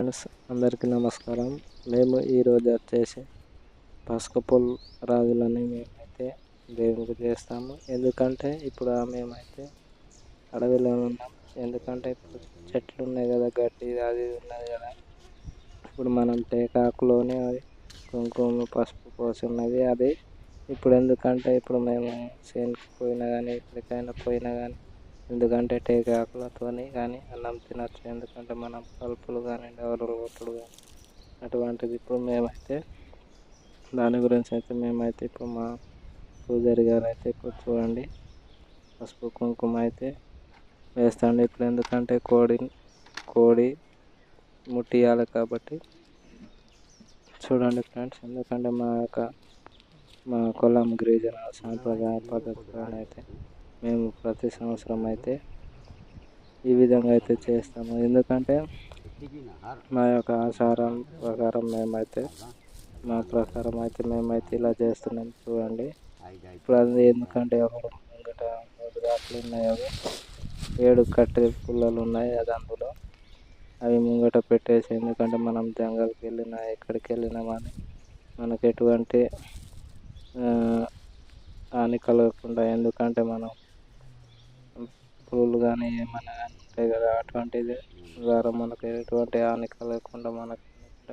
Friends అందరికీ నమస్కారం. మేము ఈరోజు వచ్చేసి పసుపు రాజులని మేమైతే దేవునికి చేస్తాము. ఎందుకంటే ఇప్పుడు మేమైతే అడవిలో ఉన్నాం. ఎందుకంటే ఇప్పుడు చెట్లు ఉన్నాయి కదా గడ్డి అది ఉన్నది కదా. ఇప్పుడు మనం టేకాకులోనే అది కుంకుమ పసుపు పోసి ఉన్నది. అది ఇప్పుడు ఎందుకంటే ఇప్పుడు మేము చేనుకి పోయినా కానీ ఎక్కడికైనా పోయినా కానీ ఎందుకంటే టేకాకులతోని కానీ అన్నం తినచ్చు. ఎందుకంటే మనం కలుపులు కానీ డవలు కొట్టుడు కానీ అటువంటిది ఇప్పుడు మేమైతే దాని గురించి అయితే మేమైతే ఇప్పుడు మా పూజారి గారు అయితే ఇప్పుడు చూడండి. పసుపు కుంకుమ అయితే వేస్తాండి. ఇప్పుడు ఎందుకంటే కోడి కోడి ముట్టియాలి కాబట్టి చూడండి ఫ్రెండ్స్. ఎందుకంటే మా యొక్క మా కులం గిరిజన సాంప్రదాయ పద్ధతిలో అయితే మేము ప్రతి సంవత్సరం అయితే ఈ విధంగా అయితే చేస్తాము. ఎందుకంటే మా యొక్క ఆచారం ప్రకారం మేమైతే మా ప్రకారం అయితే మేమైతే ఇలా చేస్తున్నాం చూడండి. ఇప్పుడు అది ఎందుకంటే ఒకరు ముంగట మూడు దాట్లు ఉన్నాయి అవి. ఏడు కట్టె పుల్లలు ఉన్నాయి అది అందులో. అవి ముంగట పెట్టేసి ఎందుకంటే మనం జంగల్కి వెళ్ళినా ఎక్కడికి వెళ్ళినా కానీ మనకు ఎటువంటి హాని కలగకుండా ఎందుకంటే మనం పురుగులు కానీ ఏమైనా కానీ ఉంటాయి కదా అటువంటిది ద్వారా మనకు ఎటువంటి హాని కలగకుండా మనకు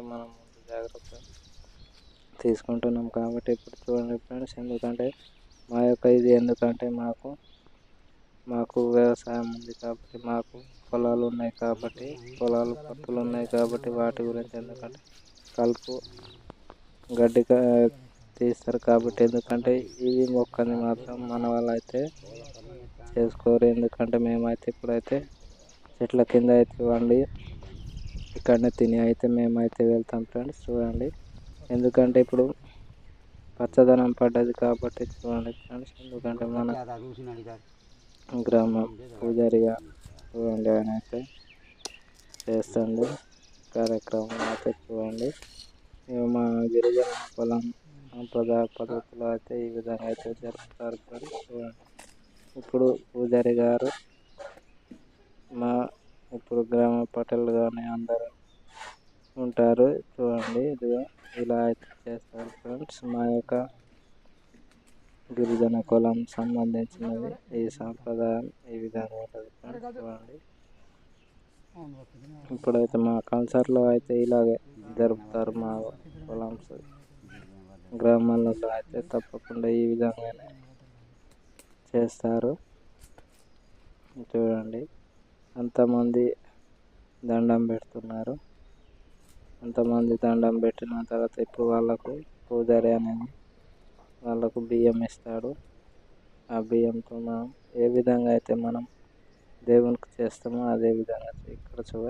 మనం ముందు జాగ్రత్త తీసుకుంటున్నాం కాబట్టి ఇప్పుడు చూడండి ఫ్రెండ్స్ ఎందుకంటే మా యొక్క ఇది ఎందుకంటే మాకు మాకు వ్యవసాయం ఉంది కాబట్టి మాకు పొలాలు ఉన్నాయి కాబట్టి పొలాలు పత్తులు ఉన్నాయి కాబట్టి వాటి గురించి ఎందుకంటే కలుపు గడ్డి తీస్తారు కాబట్టి ఎందుకంటే ఇది మొక్కని మాత్రం మన వాళ్ళు అయితే చేసుకోరు. ఎందుకంటే మేమైతే ఇప్పుడైతే చెట్ల కింద అయితే వండి ఇక్కడనే తిని అయితే మేమైతే వెళ్తాం ఫ్రెండ్స్ చూడండి. ఎందుకంటే ఇప్పుడు పచ్చదనం పడ్డది కాబట్టి చూడండి ఫ్రెండ్స్. ఎందుకంటే మన గ్రామ పూజారిగా చూడండి ఆయన అయితే చేస్తుంది కార్యక్రమం అయితే చూడండి. మేము మా గిరిజన పొలం సాంప్రదాయ పద్ధతిలో అయితే ఈ విధంగా అయితే జరుపుతారు ఫ్రెండ్స్ చూడండి. ఇప్పుడు పూజారి గారు మా ఇప్పుడు గ్రామ పటేల్ కానీ అందరూ ఉంటారు. చూడండి ఇదిగో ఇలా అయితే చేస్తారు ఫ్రెండ్స్. మా యొక్క గిరిజన కులం సంబంధించినది ఈ సాంప్రదాయం ఈ విధంగా ఉంటుంది ఫ్రెండ్స్. చూడండి. ఇప్పుడైతే మా కల్చర్లో అయితే ఇలాగే జరుపుతారు మా కులంస్. గ్రామాలలో అయితే తప్పకుండా ఈ విధంగానే చేస్తారు. చూడండి. అంతమంది దండం పెడుతున్నారు. అంతమంది దండం పెట్టిన తర్వాత ఇప్పుడు వాళ్ళకు పూజారి అనేది వాళ్ళకు బియ్యం ఇస్తాడు. ఆ బియ్యంతో మనం ఏ విధంగా అయితే మనం దేవునికి చేస్తామో అదే విధంగా ఇక్కడ చూడ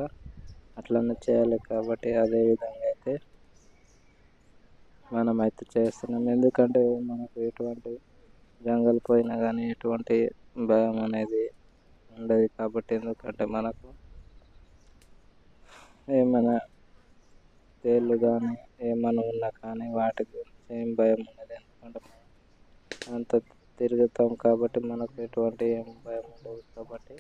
అట్లనే చేయాలి కాబట్టి అదే విధంగా అయితే మనం అయితే చేస్తున్నాం. ఎందుకంటే మనకు ఎటువంటి జంగల్ పోయినా కానీ ఎటువంటి భయం అనేది ఉండదు కాబట్టి ఎందుకంటే మనకు ఏమైనా తేళ్ళు కానీ ఏమైనా ఉన్నా కానీ వాటి గురించి ఏం భయం ఉండదు. ఎందుకంటే అంత తిరుగుతాం కాబట్టి మనకు ఎటువంటి ఏం భయం ఉండదు కాబట్టి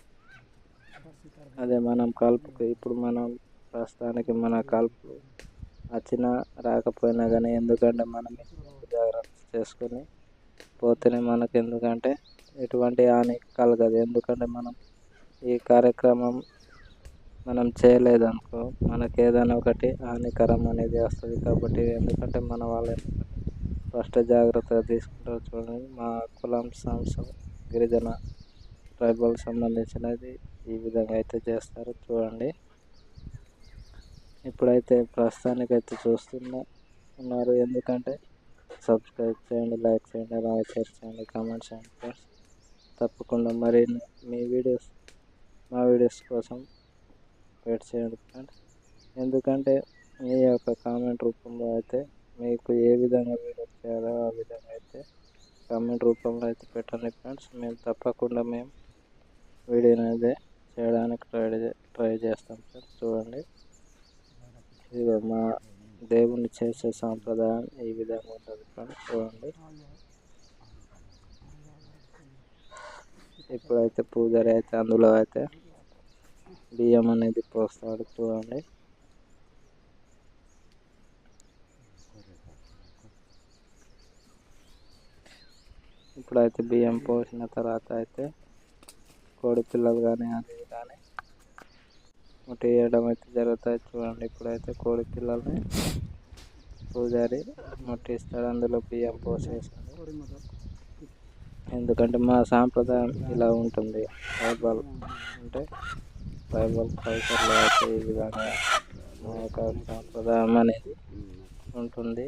అదే మనం కలుపుకు ఇప్పుడు మనం ప్రస్తుతానికి మన కలుపు వచ్చినా రాకపోయినా కానీ ఎందుకంటే మనం జాగ్రత్త చేసుకొని పోతేనే మనకు ఎందుకంటే ఎటువంటి హాని కలగదు. ఎందుకంటే మనం ఈ కార్యక్రమం మనం చేయలేదనుకో మనకు మనకి ఏదైనా ఒకటి హానికరం అనేది వస్తుంది. కాబట్టి ఎందుకంటే మన వాళ్ళు ఫస్ట్ జాగ్రత్తగా తీసుకుంటారు చూడండి. మా కులం సంస్థ గిరిజన ట్రైబల్ సంబంధించినది ఈ విధంగా అయితే చేస్తారు చూడండి. ఇప్పుడైతే ప్రస్తుతానికైతే చూస్తున్నా ఉన్నారు. ఎందుకంటే సబ్స్క్రైబ్ చేయండి లైక్ చేయండి అలాగే షేర్ చేయండి కామెంట్స్ చేయండి ఫ్రెండ్స్ తప్పకుండా మరి మీ వీడియోస్ మా వీడియోస్ కోసం వెయిట్ చేయండి ఫ్రెండ్స్ ఎందుకంటే మీ యొక్క కామెంట్ రూపంలో అయితే మీకు ఏ విధంగా వీడియో చేయాలో ఆ విధంగా అయితే కామెంట్ రూపంలో అయితే పెట్టండి ఫ్రెండ్స్ మేము తప్పకుండా మేము వీడియో అనేది చేయడానికి ట్రై ట్రై చేస్తాం ఫ్రెండ్స్ చూడండి. ఇదిగో మా దేవుణ్ణి చేసే సాంప్రదాయం ఈ విధంగా ఉంటుంది. ఫ్రెండ్స్ చూడండి. ఇప్పుడైతే పూజారి అయితే అందులో అయితే బియ్యం అనేది పోస్తాడు. చూడండి. ఇప్పుడైతే బియ్యం పోసిన తర్వాత అయితే కోడి పిల్లలు కానీ అది కానీ ముట్టి వేయడం అయితే జరుగుతుంది చూడండి. ఇప్పుడైతే కోడి పిల్లల్ని పూజారి ముట్టిస్తాడు. అందులో బియ్యం పోసేసాడు ఎందుకంటే మా సాంప్రదాయం ఇలా ఉంటుంది. బైబల్ అంటే బైబల్ కల్చర్లో అయితే ఈ విధంగా మా యొక్క సాంప్రదాయం అనేది ఉంటుంది.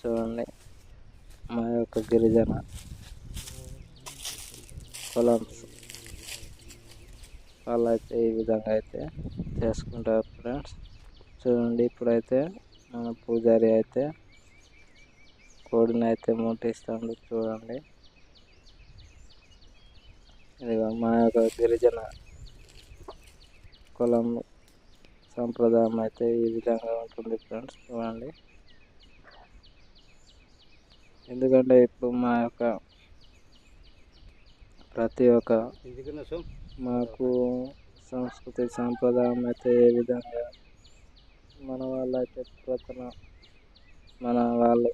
చూడండి. మా యొక్క గిరిజన వాళ్ళు అయితే ఈ విధంగా అయితే చేసుకుంటారు ఫ్రెండ్స్. చూడండి ఇప్పుడైతే మన పూజారి అయితే కోడిని అయితే ముట్టిస్తాడు చూడండి. ఇదిగో మా యొక్క గిరిజన కులం సంప్రదాయం అయితే ఈ విధంగా ఉంటుంది ఫ్రెండ్స్ చూడండి. ఎందుకంటే ఇప్పుడు మా యొక్క ప్రతి ఒక్క మాకు సంస్కృతి సాంప్రదాయం అయితే ఏ విధంగా మన వాళ్ళు అయితే పురాతన మన వాళ్ళు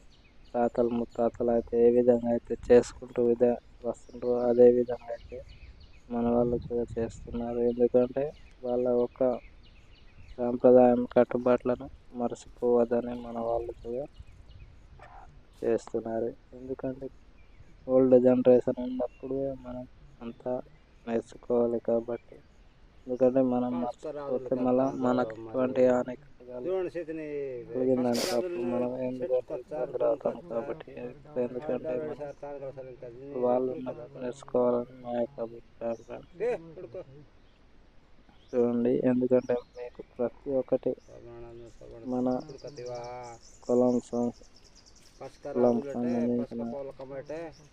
తాతలు ముత్తాతలు అయితే ఏ విధంగా అయితే చేసుకుంటూ విధ వస్తుంటారో అదే విధంగా అయితే మన వాళ్ళు కూడా చేస్తున్నారు. ఎందుకంటే వాళ్ళ ఒక సాంప్రదాయం కట్టుబాట్లను మర్చిపోవద్దని మన వాళ్ళు కూడా చేస్తున్నారు. ఎందుకంటే ఓల్డ్ జనరేషన్ ఉన్నప్పుడు మనం అంతా నేర్చుకోవాలి కాబట్టి. ఎందుకంటే మనం మర్చిపోతే మళ్ళీ మనకి ఎటువంటి హాని కలగాలి కలిగిందంటే అప్పుడు మనం ఎందుకంటే ఎదురవుతాం కాబట్టి ఎందుకంటే వాళ్ళు నేర్చుకోవాలని మా యొక్క అభిప్రాయం. చూడండి ఎందుకంటే మీకు ప్రతి ఒక్కటి మన కులం కులం సంబంధించిన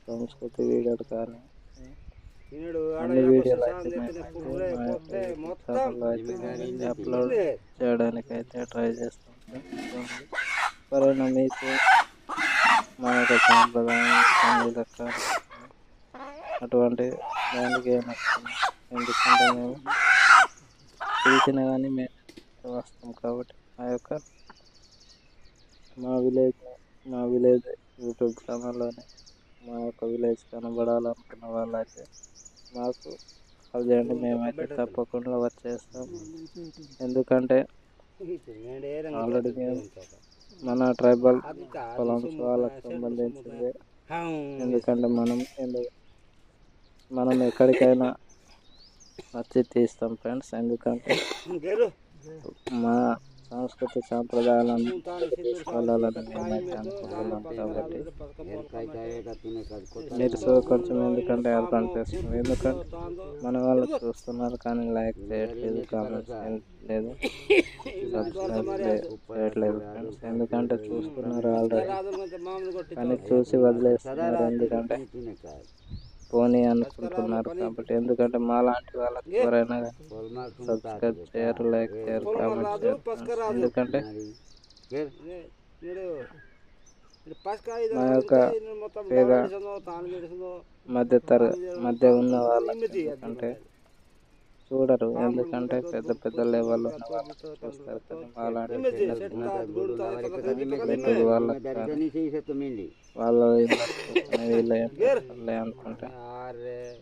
సంస్కృతి వీడియోలు కానీ అన్ని వీడియోలు అయితే ఛానల్లో అయితే అప్లోడ్ చేయడానికి అయితే ట్రై చేస్తాం చూడండి. ఎవరైనా మీకు మా యొక్క సాంప్రదాయం సంగీత అటువంటి దానికి ఏమొస్తుంది ఎందుకంటే మేము పిలిచినా కానీ మేము వస్తాం కాబట్టి మా యొక్క మా విలేజ్ మా విలేజ్ యూట్యూబ్ ఛానల్లోనే మా యొక్క విలేజ్ కనబడాలనుకున్న వాళ్ళైతే మాకు కాల్ చేయండి మేమైతే తప్పకుండా వచ్చేస్తాం. ఎందుకంటే ఆల్రెడీ మేము మన ట్రైబల్ పొలమ్స్ వాళ్ళకి సంబంధించింది. ఎందుకంటే మనం మనం ఎక్కడికైనా వచ్చి తీస్తాం ఫ్రెండ్స్. ఎందుకంటే మా సాంస్కృతిక సాంప్రదాయాలను తీసుకెళ్ళాలని అనుకుంటున్నాం కాబట్టి నేను సో కొంచెం ఎందుకంటే అర్థం చేస్తుంది ఎందుకంటే మన వాళ్ళు చూస్తున్నారు కానీ లైక్ చేయట్లేదు కామెంట్స్ లేదు. సబ్స్క్రైబ్ చేయట్లేదు ఫ్రెండ్స్. ఎందుకంటే చూస్తున్నారు ఆల్రెడీ. కానీ చూసి వదిలేస్తున్నారు ఎందుకంటే పోనీ అనుకుంటున్నారు కాబట్టి ఎందుకంటే మా లాంటి వాళ్ళకి ఎవరైనా సబ్స్క్రైబ్ చేయరు లైక్ చేయరు కామెంట్ చేయరు. ఎందుకంటే మా యొక్క పేద మధ్య తర మధ్య ఉన్న వాళ్ళకి ఎందుకంటే చూడరు ఎందుకంటే పెద్ద పెద్ద లెవెల్లో చూస్తారు వాళ్ళు వీళ్ళు అనుకుంటే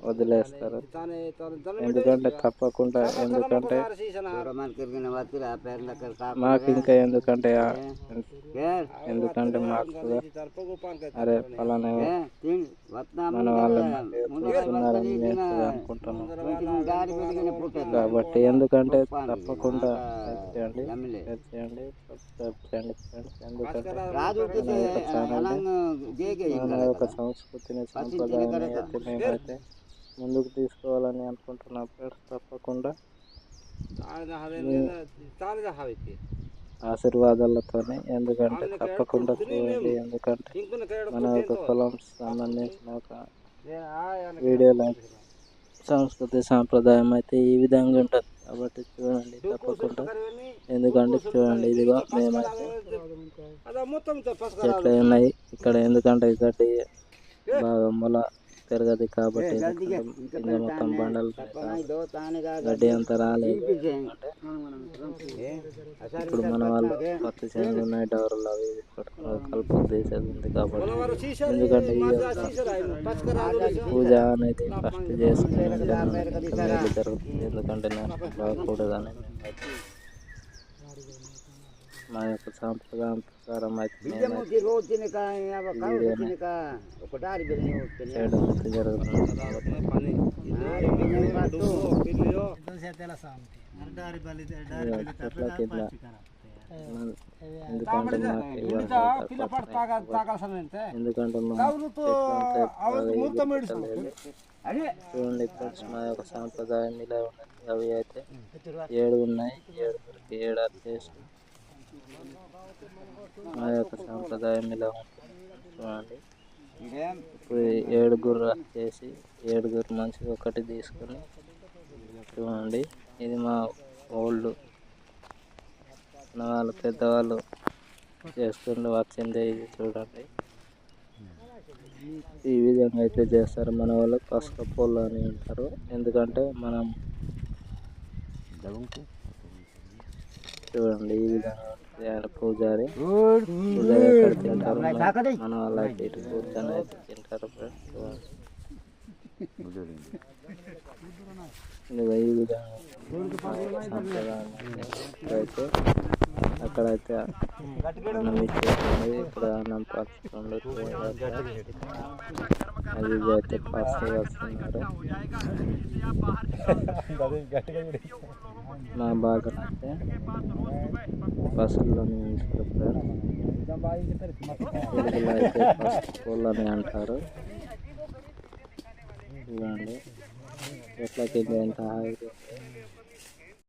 వదిలేస్తారు. ఎందుకంటే తప్పకుండా ఎందుకంటే మాకు ఇంకా ఎందుకంటే ఎందుకంటే మాకు కూడా అరే ఫలానా మన వాళ్ళు చూస్తున్నారని మేము కూడా అనుకుంటున్నాం. కాబట్టి ఎందుకంటే తప్పకుండా చేయండి చేయండి చేయండి ఎందుకంటే యొక్క సంస్కృతిని సాంప్రదాయాన్ని మేమైతే ముందుకు తీసుకోవాలని అనుకుంటున్నాం ఫ్రెండ్స్ తప్పకుండా. ఆశీర్వాదాలతోనే ఎందుకంటే తప్పకుండా చూడండి ఎందుకంటే మన యొక్క కులం సంబంధించిన ఒక వీడియోలో సంస్కృతి సాంప్రదాయం అయితే ఈ విధంగా ఉంటుంది. కాబట్టి చూడండి తప్పకుండా. ఎందుకంటే చూడండి ఇదిగో మేమైతే చెట్లు ఉన్నాయి. ఇక్కడ ఎందుకంటే గడ్డి బాగా మొల పెరగదు కాబట్టి కింద మొత్తం బండలు గడ్డి అంతా రాలేదు అంటే ఇప్పుడు మన వాళ్ళు పత్తి చేనులు ఉన్నాయి డవర్లు అవి కలుపు తీసేది ఉంది కాబట్టి ఎందుకంటే పూజ అనేది ఫస్ట్ చేసుకుని జరుగుతుంది. ఎందుకంటే నేను బాగకూడదని మా యొక్క సాంప్రదాయం ప్రకారం ఎందుకంటే. చూడండి ఫ్రెండ్స్ మా యొక్క సాంప్రదాయం ఇలా ఉన్నది అవి అయితే ఏడు ఉన్నాయి ఏడుగురికి ఏడు చేసి మా యొక్క సాంప్రదాయం ఇలా ఉంటుంది చూడండి ఇప్పుడు ఏడుగురు చేసి ఏడుగురు మంచిగా ఒకటి తీసుకొని చూడండి. ఇది మా ఓల్డ్ మన వాళ్ళు పెద్దవాళ్ళు చేసుకుంటూ వచ్చిందే ఇది చూడండి. ఈ విధంగా అయితే చేస్తారు. మన వాళ్ళు పసుక పొల్లు అని అంటారు. ఎందుకంటే మనం చూడండి ఈ విధంగా ఉంటుంది ఆయన పూజారి పూజారి ఎక్కడ తింటారు మన- మన వాళ్ళు అయితే ఇటు కూర్చొని అయితే తింటారు ఫ్రెండ్స్ చూడండి ఇదిగో ఈ విధంగా సంప్రదాయం అయితే అక్కడైతే అన్నం ఇచ్చేస్తుంది ఇక్కడ అన్నం పంచుతుంది అది ఇది అయితే ఫాస్ట్ వస్తున్నారు నా బాగా అయితే బస్సుల్లో ఉంచుతారు తెలుగులో అయితే ఫస్ట్ అని అంటారు. చూడండి ఎట్లా కింద ఎంత హాయిగా